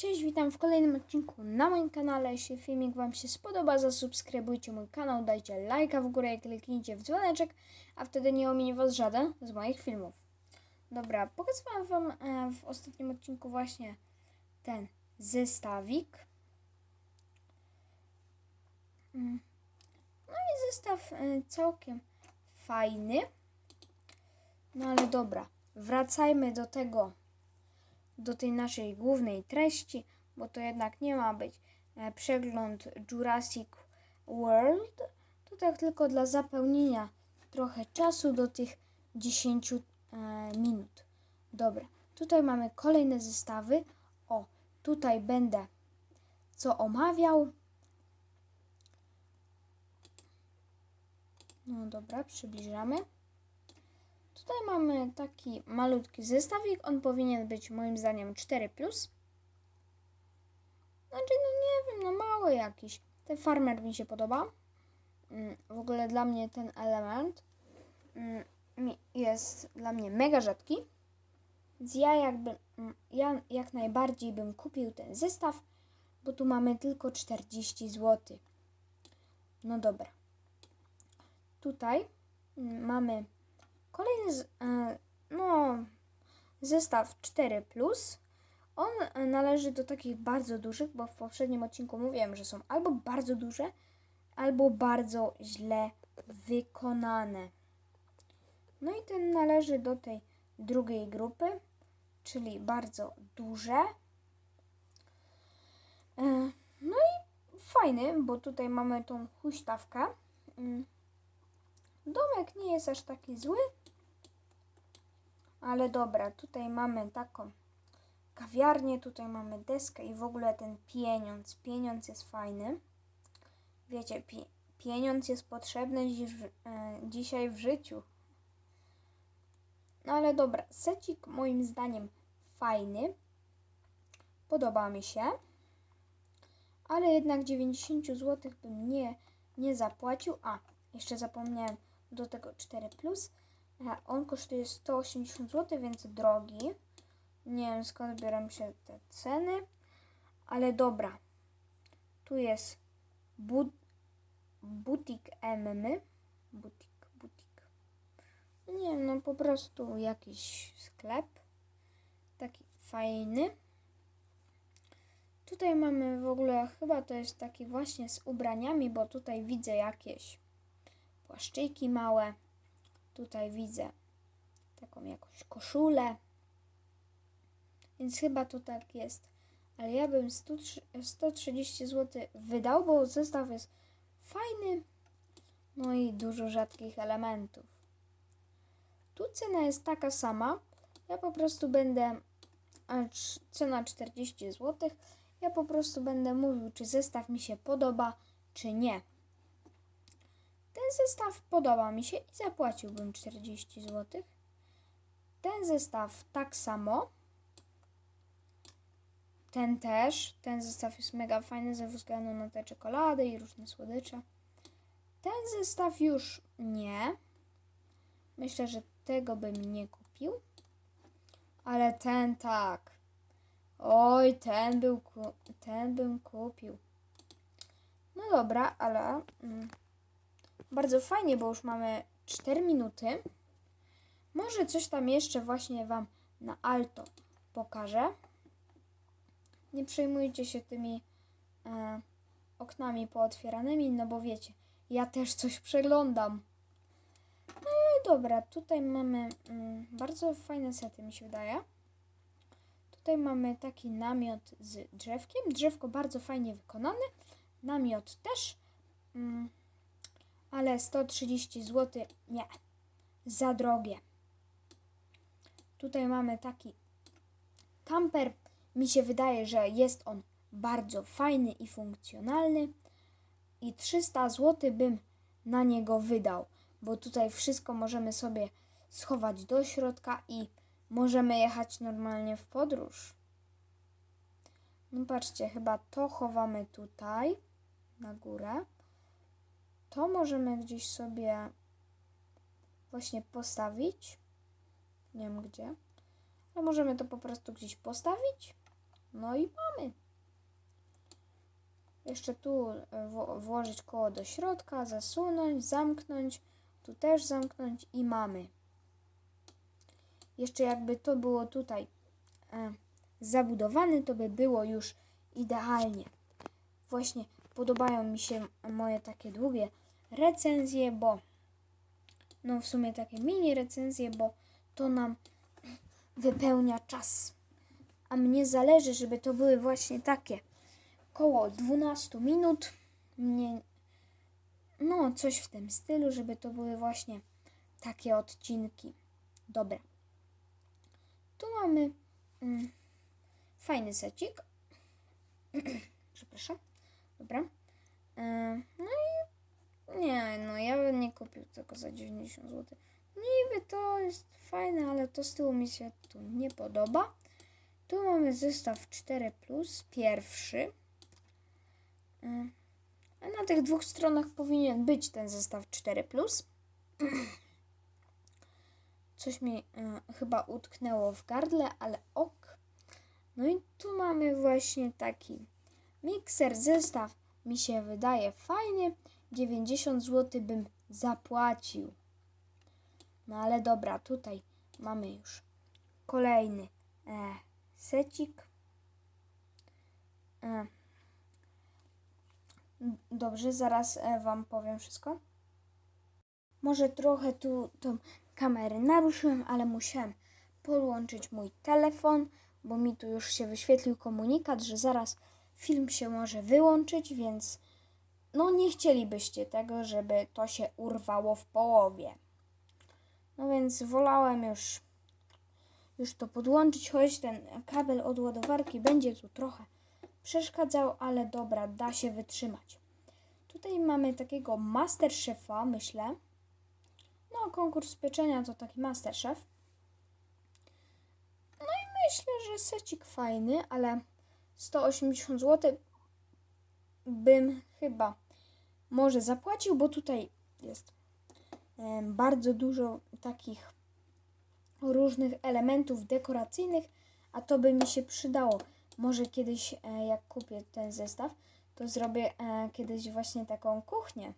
Cześć, witam w kolejnym odcinku na moim kanale. Jeśli filmik Wam się spodoba, zasubskrybujcie mój kanał, dajcie lajka w górę i kliknijcie w dzwoneczek, a wtedy nie ominie Was żaden z moich filmów. Dobra, pokazywałam Wam e, w ostatnim odcinku właśnie ten zestawik. Mm. No i zestaw e, całkiem fajny. No ale dobra, wracajmy do tego do tej naszej głównej treści, bo to jednak nie ma być e, przegląd Jurassic World. To tak tylko dla zapełnienia trochę czasu do tych 10 e, minut. Dobra, tutaj mamy kolejne zestawy. O, tutaj będę co omawiał. No dobra, przybliżamy. Tutaj mamy taki malutki zestawik. On powinien być moim zdaniem 4. Znaczy, no nie wiem, no mały jakiś. Ten farmer mi się podoba. Mm, W ogóle dla mnie ten element mm, jest dla mnie mega rzadki. Więc ja jakby, mm, ja jak najbardziej bym kupił ten zestaw, bo tu mamy tylko 40 zł. No dobra. Tutaj mamy Kolejny z, e, no, zestaw 4. On e, należy do takich bardzo dużych, bo w poprzednim odcinku mówiłem, że są albo bardzo duże, albo bardzo źle wykonane. No i ten należy do tej drugiej grupy, czyli bardzo duże. E, No i fajny, bo tutaj mamy tą huśtawkę. Mm. Domek nie jest aż taki zły, ale dobra, tutaj mamy taką kawiarnię, tutaj mamy deskę i w ogóle ten pieniądz. Pieniądz jest fajny. Wiecie, pi pieniądz jest potrzebny dziś, e, dzisiaj w życiu. No ale dobra, secik moim zdaniem fajny. Podoba mi się. Ale jednak 90 zł bym nie, nie zapłacił. A, jeszcze zapomniałem do tego 4 plus. E, On kosztuje 180 zł, więc drogi. Nie wiem skąd biorą się te ceny, ale dobra. Tu jest but, butik MM. Butik, butik. Nie wiem, no po prostu jakiś sklep. Taki fajny. Tutaj mamy w ogóle, chyba to jest taki właśnie z ubraniami, bo tutaj widzę jakieś płaszczyki małe. Tutaj widzę taką jakąś koszulę. Więc chyba to tak jest. Ale ja bym 100, 130 zł wydał, bo zestaw jest fajny. No i dużo rzadkich elementów. Tu cena jest taka sama. Ja po prostu będę. Cena 40 zł. Ja po prostu będę mówił, czy zestaw mi się podoba, czy nie. Ten zestaw podoba mi się i zapłaciłbym 40 zł. Ten zestaw tak samo. Ten też. Ten zestaw jest mega fajny ze względu na te czekolady i różne słodycze. Ten zestaw już nie. Myślę, że tego bym nie kupił. Ale ten tak. Oj, ten był ten bym kupił. No dobra, ale mm, bardzo fajnie, bo już mamy 4 minuty. Może coś tam jeszcze właśnie Wam na alto pokażę. Nie przejmujcie się tymi e, oknami pootwieranymi, no bo wiecie, ja też coś przeglądam. No i dobra, tutaj mamy mm, bardzo fajne sety, mi się wydaje. Tutaj mamy taki namiot z drzewkiem. Drzewko bardzo fajnie wykonane. Namiot też. Mm, ale 130 zł nie. Za drogie. Tutaj mamy taki kamper. Mi się wydaje, że jest on bardzo fajny i funkcjonalny. I 300 zł bym na niego wydał, bo tutaj wszystko możemy sobie schować do środka i możemy jechać normalnie w podróż. No patrzcie, chyba to chowamy tutaj na górę. To możemy gdzieś sobie właśnie postawić. Nie wiem gdzie. Ale możemy to po prostu gdzieś postawić. No i mamy. Jeszcze tu e, wło- włożyć koło do środka, zasunąć, zamknąć, tu też zamknąć i mamy. Jeszcze jakby to było tutaj e, zabudowane, to by było już idealnie. Właśnie podobają mi się moje takie długie recenzje, bo no w sumie takie mini recenzje, bo to nam wypełnia czas. A mnie zależy, żeby to były właśnie takie koło 12 minut. Mnie, no, coś w tym stylu, żeby to były właśnie takie odcinki. Dobra. Tu mamy mm, fajny secik. Przepraszam. Dobra. E, no i nie, no ja bym nie kupił tego za 90 zł. Niby to jest fajne, ale to z tyłu mi się tu nie podoba. Tu mamy zestaw 4, pierwszy. E, A na tych dwóch stronach powinien być ten zestaw 4. Coś mi e, chyba utknęło w gardle, ale ok. No i tu mamy właśnie taki mikser, zestaw. Mi się wydaje fajnie. 90 zł bym zapłacił. No ale dobra, tutaj mamy już kolejny e, secik. E, dobrze, zaraz e, Wam powiem wszystko. Może trochę tu tą kamerę naruszyłem, ale musiałem podłączyć mój telefon, bo mi tu już się wyświetlił komunikat, że zaraz film się może wyłączyć, więc no nie chcielibyście tego, żeby to się urwało w połowie. No więc wolałem już, już to podłączyć, choć ten kabel od ładowarki będzie tu trochę przeszkadzał, ale dobra, da się wytrzymać. Tutaj mamy takiego Masterchefa, myślę. No, konkurs pieczenia to taki Masterchef. No i myślę, że secik fajny, ale 180 zł bym chyba może zapłacił, bo tutaj jest bardzo dużo takich różnych elementów dekoracyjnych, a to by mi się przydało. Może kiedyś, e, jak kupię ten zestaw, to zrobię e, kiedyś właśnie taką kuchnię.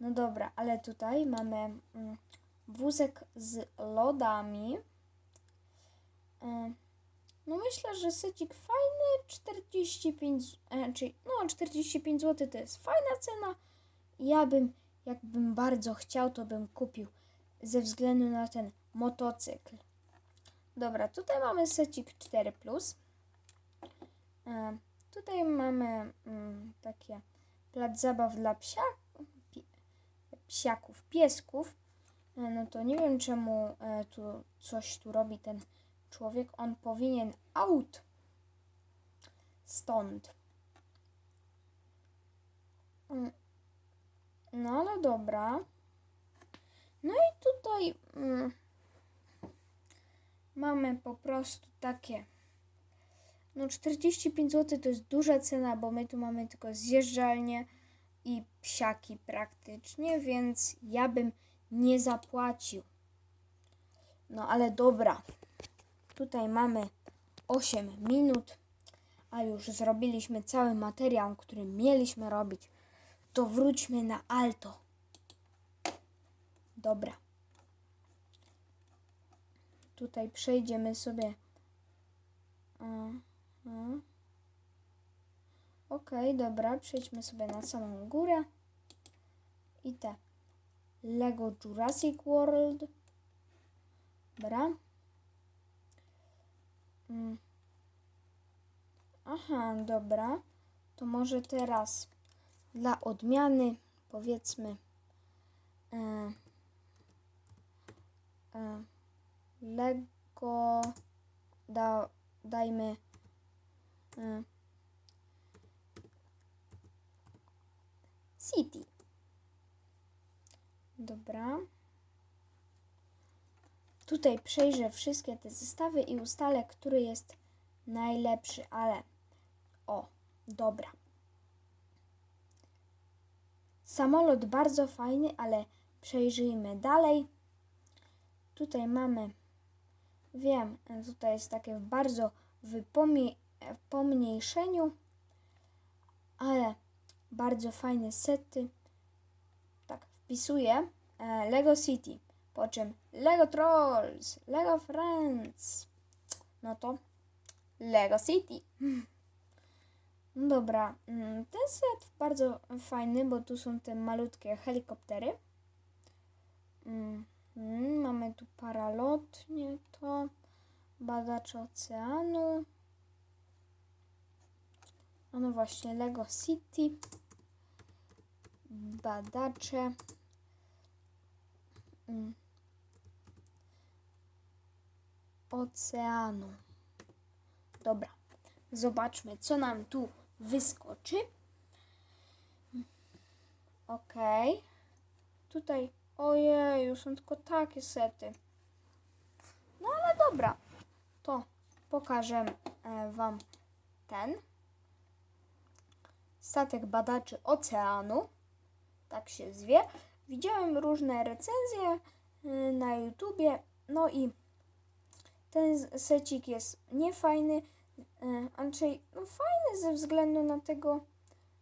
No dobra, ale tutaj mamy mm, wózek z lodami. No myślę, że secik fajny, 45, z- e, czyli no 45 zł to jest fajna cena. Ja bym, jakbym bardzo chciał, to bym kupił ze względu na ten motocykl. Dobra, tutaj mamy secik 4. E, tutaj mamy mm, takie plac zabaw dla psia, pi, psiaków, piesków. E, no to nie wiem czemu e, tu coś tu robi ten człowiek. On powinien out stąd. Mm, No ale dobra. No i tutaj mm, mamy po prostu takie. No 45 zł to jest duża cena, bo my tu mamy tylko zjeżdżalnię i psiaki praktycznie, więc ja bym nie zapłacił. No ale dobra. Tutaj mamy 8 minut, a już zrobiliśmy cały materiał, który mieliśmy robić. To wróćmy na alto. Dobra. Tutaj przejdziemy sobie. Mhm. Okej, dobra, przejdźmy sobie na samą górę. I te Lego Jurassic World. Dobra. Mm. Aha, dobra. To może teraz dla odmiany powiedzmy e, e, Lego da, dajmy e, City. Dobra. Tutaj przejrzę wszystkie te zestawy i ustalę, który jest najlepszy, ale o, dobra. Samolot bardzo fajny, ale przejrzyjmy dalej. Tutaj mamy, wiem, tutaj jest takie bardzo w, pomie- w pomniejszeniu, ale bardzo fajne sety. Tak, wpisuję e, Lego City, po czym Lego Trolls, Lego Friends. No to Lego City. No dobra, mm, ten set bardzo fajny, bo tu są te malutkie helikoptery. Mm, mm, Mamy tu paralotnie to, badacz oceanu. A no właśnie, Lego City, badacze. mm, Oceanu. Dobra, zobaczmy, co nam tu wyskoczy. Okej. Tutaj, ojeju, są tylko takie sety. No ale dobra, to pokażę e, Wam ten statek badaczy oceanu. Tak się zwie. Widziałem różne recenzje y, na YouTubie, no i ten secik jest niefajny, y, raczej no fajny ze względu na tego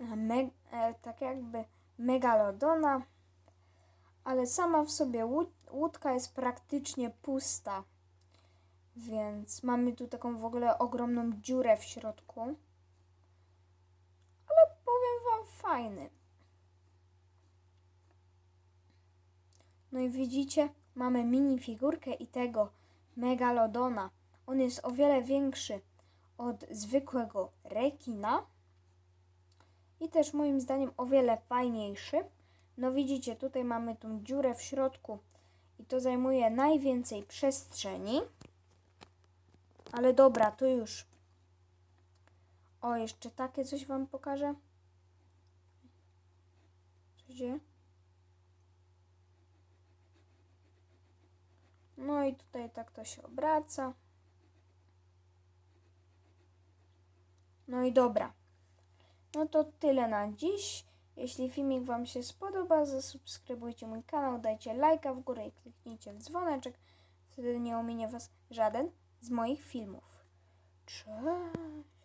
e, me, e, tak jakby megalodona, ale sama w sobie łód, łódka jest praktycznie pusta, więc mamy tu taką w ogóle ogromną dziurę w środku, ale powiem Wam fajny. No i widzicie, mamy mini figurkę i tego megalodona. On jest o wiele większy od zwykłego rekina i też moim zdaniem o wiele fajniejszy. No widzicie, tutaj mamy tą dziurę w środku i to zajmuje najwięcej przestrzeni. Ale dobra, to już. O, jeszcze takie coś Wam pokażę. Co dzieje? No i tutaj tak to się obraca. No i dobra. No to tyle na dziś. Jeśli filmik Wam się spodoba, zasubskrybujcie mój kanał, dajcie lajka w górę i kliknijcie w dzwoneczek. Wtedy nie ominie Was żaden z moich filmów. Cześć!